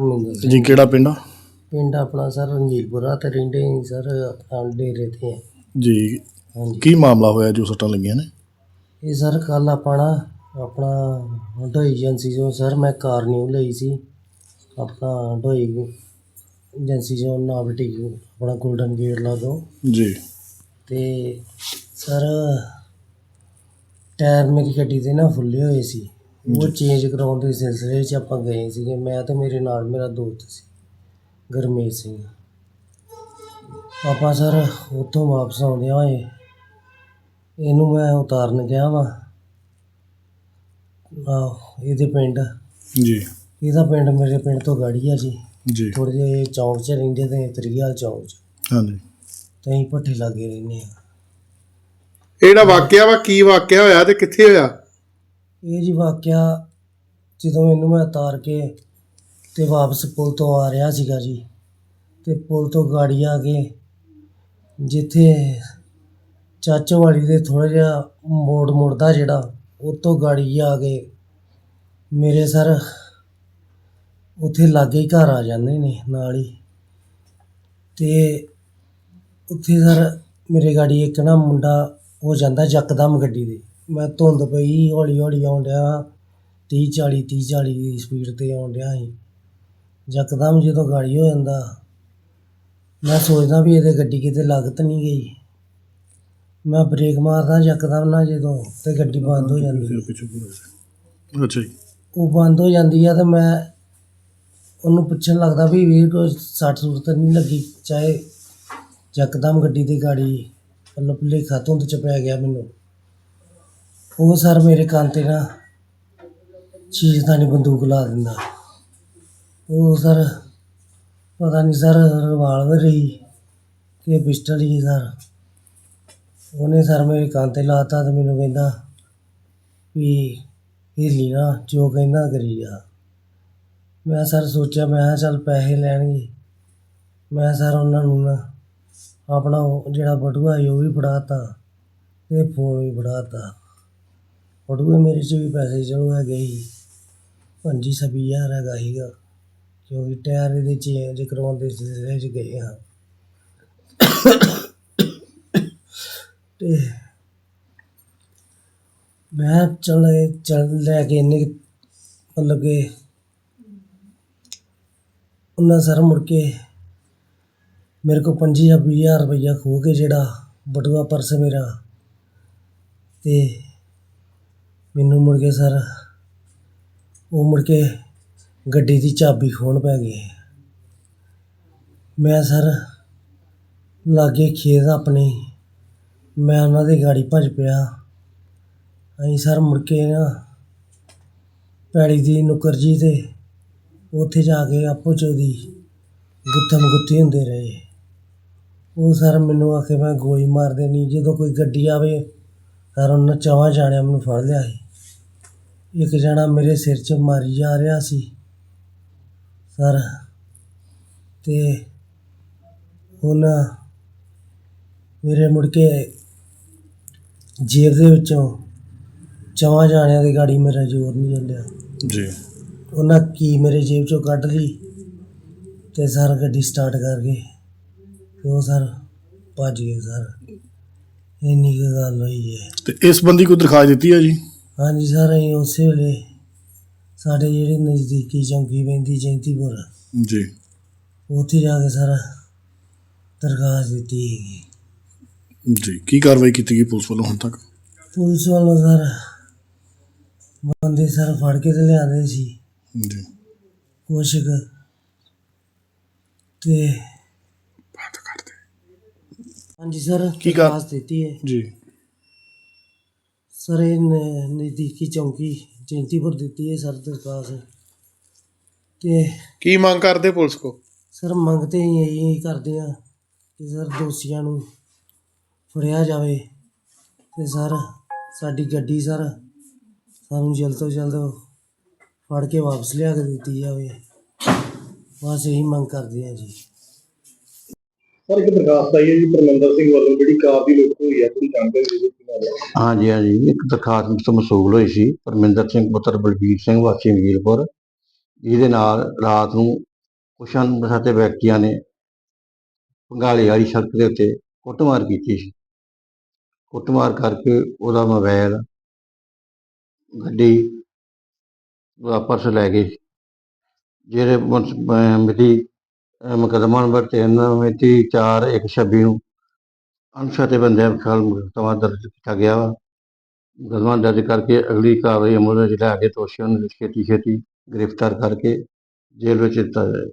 ਸਿੰਘ ਜੀ ਕਿਹੜਾ ਪਿੰਡ ਆ? ਪਿੰਡ ਆਪਣਾ ਸਰ ਰਣਜੀਤਪੁਰਾ ਤੇ ਰਹਿੰਦੇ ਹਾਂ ਸਰ ਆਪਣਾ ਡੇਰੇ ਤੇ ਹਾਂ। ਜੀ ਹਾਂਜੀ। ਕੀ ਮਾਮਲਾ ਹੋਇਆ ਜੋ ਸੱਟਾਂ ਲੱਗੀਆਂ ਨੇ? ਇਹ ਸਰ ਕੱਲ ਆਪਣਾ ਆਪਣਾ ਹੰਡੋਈ ਏਜੰਸੀ ਤੋਂ ਸਰ ਮੈਂ ਕਾਰ ਨਿਊ ਲਈ ਸੀ। ਆਪਣਾ ਹੰਡੋਈ ਏਜੰਸੀ ਤੋਂ ਨਾਵਟੀ ਆਪਣਾ 골ਡਨ ਗੇਟ ਲਾਗੋ। ਜੀ। ਤੇ ਸਰ ਟਾਇਰ ਮੇਰੀ ਗੱਡੀ ਦੇ ਨਾ ਫੁੱਲੇ ਹੋਏ ਸੀ। ਉਹ ਚੇਂਜ ਕਰਾਉਣ ਦੇ ਸਿਲਸਿਲੇ 'ਚ ਆਪਾਂ ਗਏ ਸੀਗੇ। ਮੈਂ ਤੇ ਮੇਰੇ ਨਾਲ ਮੇਰਾ ਦੋਸਤ ਸੀ ਗੁਰਮੀਤ ਸਿੰਘ। ਆਪਾਂ ਸਰ ਉੱਥੋਂ ਵਾਪਸ ਆਉਂਦਿਆਂ ਹੋਏ ਇਹਨੂੰ ਮੈਂ ਉਤਾਰਨ ਗਿਆ ਵਾਂ। ਆਹ ਇਹਦੇ ਪਿੰਡ। ਜੀ। ਇਹਦਾ ਪਿੰਡ ਮੇਰੇ ਪਿੰਡ ਤੋਂ ਗਾੜੀ ਆ ਜੀ। ਜੀ। ਥੋੜ੍ਹੇ ਜਿਹੇ ਚੌਂਕ 'ਚ ਰਹਿੰਦੇ ਤੇ ਤਰੀਆਲ ਚੌਂਕ 'ਚ। ਹਾਂਜੀ। ਤੇ ਅਸੀਂ ਭੱਠੇ ਲਾਗੇ ਰਹਿੰਦੇ ਆ ਇਹ ਜਿਹੜਾ ਵਾਕਿਆ ਵਾ? ਕੀ ਵਾਕਿਆ ਹੋਇਆ ਤੇ ਕਿੱਥੇ ਹੋਇਆ? ਇਹ ਜੀ ਵਾਕਿਆ ਜਦੋਂ ਇਹਨੂੰ ਮੈਂ ਉਤਾਰ ਕੇ ਅਤੇ ਵਾਪਸ ਪੁਲ ਤੋਂ ਆ ਰਿਹਾ ਸੀਗਾ ਜੀ ਅਤੇ ਪੁਲ ਤੋਂ ਗਾੜੀ ਆ ਕੇ ਜਿੱਥੇ ਚਾਚੋ ਵਾਲੀ ਦੇ ਥੋੜ੍ਹਾ ਜਿਹਾ ਮੋੜ ਮੁੜਦਾ ਜਿਹੜਾ, ਉਹ ਤੋਂ ਗਾੜੀ ਆ ਕੇ ਮੇਰੇ ਸਰ ਉੱਥੇ ਲਾਗੇ ਹੀ ਘਰ ਆ ਜਾਂਦੇ ਨੇ ਨਾਲ ਹੀ। ਅਤੇ ਉੱਥੇ ਸਰ ਮੇਰੇ ਗਾੜੀ ਇੱਕ ਨਾ ਮੁੰਡਾ ਹੋ ਜਾਂਦਾ ਯਕਦਮ ਗੱਡੀ ਦੇ ਮੈਂ ਧੁੰਦ ਪਈ ਹੌਲੀ ਹੌਲੀ ਆਉਣ ਡਿਆ। 30 40 30 40 ਦੀ ਸਪੀਡ ਤੇ ਆਉਣ ਡਿਆ ਸੀ। ਯਕਦਮ ਜਦੋਂ ਗਾੜੀ ਹੋ ਜਾਂਦਾ ਮੈਂ ਸੋਚਦਾ ਵੀ ਇਹਦੇ ਗੱਡੀ ਕਿਤੇ ਲੱਗਤ ਨਹੀਂ ਗਈ। ਮੈਂ ਬ੍ਰੇਕ ਮਾਰਦਾ ਯਕਦਮ ਨਾ ਜਦੋਂ ਤੇ ਗੱਡੀ ਬੰਦ ਹੋ ਜਾਂਦੀ। ਫਿਰ ਪਿੱਛੇ ਪੂਰਾ ਅੱਛਾ ਜੀ। ਉਹ ਬੰਦ ਹੋ ਜਾਂਦੀ ਆ ਤੇ ਮੈਂ ਉਹਨੂੰ ਪੁੱਛਣ ਲੱਗਦਾ ਵੀ ਵੀਰ ਕੋਈ ਸੱਟ ਸੁੱਟ ਤਾਂ ਨਹੀਂ ਲੱਗੀ? ਚਾਹੇ ਯਕਦਮ ਗੱਡੀ ਦੀ ਗਾੜੀ ਮਤਲਬ ਭੁਲੇਖਾ ਧੁੰਦ ਚ ਪੈ ਗਿਆ ਮੈਨੂੰ। ਉਹ ਸਰ ਮੇਰੇ ਕੰਨ ਤੇ ਨਾ ਚੀਜ਼ ਤਾਂ ਨਹੀਂ ਬੰਦੂਕ ਲਾ ਦਿੰਦਾ। ਉਹ ਸਰ ਪਤਾ ਨਹੀਂ ਸਰ ਰਿਵਾਲਵਰ ਹੀ ਕਿ ਪਿਸਟਲ ਹੀ ਸਰ। ਉਹਨੇ ਸਰ ਮੇਰੇ ਕੰਨ ਤੇ ਲਾਤਾ ਤੇ ਮੈਨੂੰ ਕਹਿੰਦਾ ਵੀ ਇਹ ਨਾ ਜੋ ਕਹਿੰਦਾ ਕਰੀ ਜਾ। ਮੈਂ ਸਰ ਸੋਚਿਆ, ਮੈਂ ਕਿਹਾ ਚੱਲ ਪੈਸੇ ਲੈਣਗੇ। ਮੈਂ ਸਰ ਉਹਨਾਂ ਨੂੰ ਨਾ ਆਪਣਾ ਉਹ ਜਿਹੜਾ ਬਟੂਆ ਸੀ ਉਹ ਵੀ ਫੜਾਤਾ ਤੇ ਫੋਨ ਵੀ ਫੜਾਤਾ। ਬਟੂਏ ਮੇਰੇ 'ਚ ਵੀ ਪੈਸੇ ਚਲੋ ਹੈਗੇ ਸੀ ਪੰਜੀ ਛੱਬੀ ਹਜ਼ਾਰ ਹੈਗਾ ਸੀਗਾ, ਕਿਉਂਕਿ ਟਾਇਰ ਇਹਦੇ ਚੇਂਜ ਕਰਵਾਉਂਦੇ ਸਿਲਸਿਲੇ 'ਚ ਗਏ ਹਾਂ ਅਤੇ ਮੈਂ ਚੱਲ ਚੱਲ ਲੈ ਕੇ ਇੰਨੇ ਕੁ ਮਤਲਬ ਕਿ ਉਹਨਾਂ ਸਰ ਮੁੜ ਕੇ ਮੇਰੇ ਕੋਲ ਪੰਜੀ ਜਾਂ ਵੀਹ ਹਜ਼ਾਰ ਰੁਪਈਆ ਖੋਹ ਕੇ ਜਿਹੜਾ ਬਟੂਆ ਪਰਸ ਮੇਰਾ ਅਤੇ ਮੈਨੂੰ ਮੁੜ ਕੇ ਸਰ, ਉਹ ਮੁੜ ਕੇ ਗੱਡੀ ਦੀ ਚਾਬੀ ਖੋਣ ਪੈ ਗਈ ਮੈਂ ਸਰ, ਲਾਗੇ ਖੇਤ ਆਪਣੇ, ਮੈਂ ਉਹਨਾਂ ਦੀ ਗਾੜੀ ਭੱਜ ਪਿਆ। ਅਸੀਂ ਸਰ ਮੁੜ ਕੇ ਨਾ ਪੈੜੀ ਦੀ ਨੁੱਕਰ ਜੀ ਤੇ ਉੱਥੇ ਜਾ ਕੇ ਆਪੋ 'ਚ ਉਹਦੀ ਗੁੱਥਮ ਗੁੱਥੀ ਹੁੰਦੇ ਰਹੇ। ਉਹ ਸਰ ਮੈਨੂੰ ਆਖੇ ਮੈਂ ਗੋਲੀ ਮਾਰ ਦੇਣੀ, ਜਦੋਂ ਕੋਈ ਗੱਡੀ ਆਵੇ ਸਰ ਉਹਨਾਂ ਚਵਾਂ ਜਾਣਿਆਂ ਮੈਨੂੰ ਫੜ ਲਿਆ ਸੀ। ਇੱਕ ਜਣਾ ਮੇਰੇ ਸਿਰ 'ਚ ਮਾਰੀ ਜਾ ਰਿਹਾ ਸੀ ਸਰ। ਤੇ ਉਹਨਾਂ ਮੇਰੇ ਮੁੜ ਕੇ ਜੇਬ ਦੇ ਵਿੱਚੋਂ ਚਵਾਂ ਜਾਣਿਆਂ ਦੀ ਗਾੜੀ ਮੇਰਾ ਜ਼ੋਰ ਨਹੀਂ ਚੱਲਿਆ। ਜੀ। ਉਹਨਾਂ ਕੀ ਮੇਰੇ ਜੇਬ ਚੋਂ ਕੱਢ ਲਈ ਤੇ ਸਰ ਗੱਡੀ ਸਟਾਰਟ ਕਰ ਗਏ। ਉਹ ਸਰ ਭੱਜ ਗਏ ਸਰ। ਇੰਨੀ ਕੁ ਗੱਲ ਹੋਈ ਹੈ। ਤੇ ਇਸ ਬੰਦੀ ਕੋਈ ਦਰਖਾਸਤ ਦਿੱਤੀ ਹੈ ਜੀ? ਹਾਂਜੀ ਸਰ ਅਸੀਂ ਉਸੇ ਵੇਲੇ ਸਾਡੇ ਜਿਹੜੇ ਨਜ਼ਦੀਕੀ ਚੌਂਕੀ ਪੈਂਦੀ ਜੈਂਤੀਪੁਰ ਜੀ। ਉੱਥੇ ਜਾ ਕੇ ਸਰ ਦਰਖਾਸਤ ਦਿੱਤੀ ਹੈਗੀ। ਜੀ ਕੀ ਕਾਰਵਾਈ ਕੀਤੀ ਗਈ ਪੁਲਿਸ ਵੱਲੋਂ ਹੁਣ ਤੱਕ? ਪੁਲਿਸ ਵੱਲੋਂ ਸਰ ਬੰਦੇ ਸਰ ਫੜ ਕੇ ਤੇ ਲਿਆਂਦੇ ਸੀ। ਜੀ। ਕੁਛ ਕੁ ਤੇ ਹਾਂਜੀ ਸਰ ਕੀ ਕਰ- ਦਰਖਾਸਤ ਦਿੱਤੀ ਹੈ। ਜੀ। ਸਰ ਇਹ ਨ- ਨਜ਼ਦੀਕੀ ਚੌਂਕੀ ਜੈਂਤੀਪੁਰ ਦਿੱਤੀ ਹੈ ਸਰ ਦਰਖਾਸਤ। ਤੇ ਕੀ ਮੰਗ ਕਰਦੇ ਪੁਲਿਸ ਕੋ? ਸਰ ਮੰਗਤੇ ਹੀ ਇਹੀ ਕਰਦੇ ਆ ਕਿ ਸਰ ਦੋਸ਼ੀਆਂ ਨੂੰ ਫੜਿਆ ਜਾਵੇ। ਤੇ ਸਰ ਸਾਡੀ ਗੱਡੀ ਸਰ ਸਾਨੂੰ ਜਲਦ ਤੋਂ ਜਲਦ ਫੜ ਕੇ ਵਾਪਸ ਲਿਆ ਕੇ ਦਿੱਤੀ ਜਾਵੇ। ਬਸ ਇਹੀ ਮੰਗ ਕਰਦੇ ਆ ਜੀ। ਸਰ ਇੱਕ ਦਰਖਾਸਤ ਆਈ ਹੈ ਜੀ ਪਰਮਿੰਦਰ ਸਿੰਘ ਵੱਲੋਂ, ਜਿਹੜੀ ਕਾਰ ਦੀ ਲੁੱਟ ਹੋਈ ਹੈ ਕੋਈ ਜਾਣਕਾਰੀ ਦੇ ਦਿਓ ਹਾਂਜੀ ਹਾਂਜੀ, ਇੱਕ ਦਰਖਾਸਤ ਮਸੂਲ ਹੋਈ ਸੀ, ਪਰਮਿੰਦਰ ਸਿੰਘ ਪੁੱਤਰ ਬਲਬੀਰ ਸਿੰਘ ਵਾਸੀ ਵਕੀਲਪੁਰ ਜਿਹਦੇ ਨਾਲ ਰਾਤ ਨੂੰ ਕੁਛ ਅਣਪਛਾਤੇ ਵਿਅਕਤੀਆਂ ਨੇ ਪੰਗਾਲੇ ਵਾਲੀ ਸੜਕ ਦੇ ਉੱਤੇ ਕੁੱਟਮਾਰ ਕੀਤੀ ਸੀ। ਕੁੱਟਮਾਰ ਕਰਕੇ ਉਹਦਾ ਮੋਬਾਈਲ ਗੱਡੀ ਵਾਪਸ ਲੈ ਗਏ। ਜਿਹੜੇ ਮੁਨਸ- ਮਿਤੀ ਮੁਕੱਦਮਾ ਨੰਬਰ 3 ਮਿਤੀ 4 1 26 ਨੂੰ ਅਣਪਛਾਤੇ ਬੰਦਿਆਂ ਖਿਲਾਫ ਮੁਕੱਦਮਾ ਦਰਜ ਕੀਤਾ ਗਿਆ ਵਾ। ਮੁਕੱਦਮਾ ਦਰਜ ਕਰਕੇ ਅਗਲੀ ਕਾਰਵਾਈ ਅਮਲ ਵਿੱਚ ਲਿਆ ਕੇ ਦੋਸ਼ੀਆਂ ਨੂੰ ਛੇਤੀ ਛੇਤੀ ਗ੍ਰਿਫਤਾਰ ਕਰਕੇ ਜੇਲ੍ਹ ਵਿੱਚ ਦਿੱਤਾ ਜਾਏ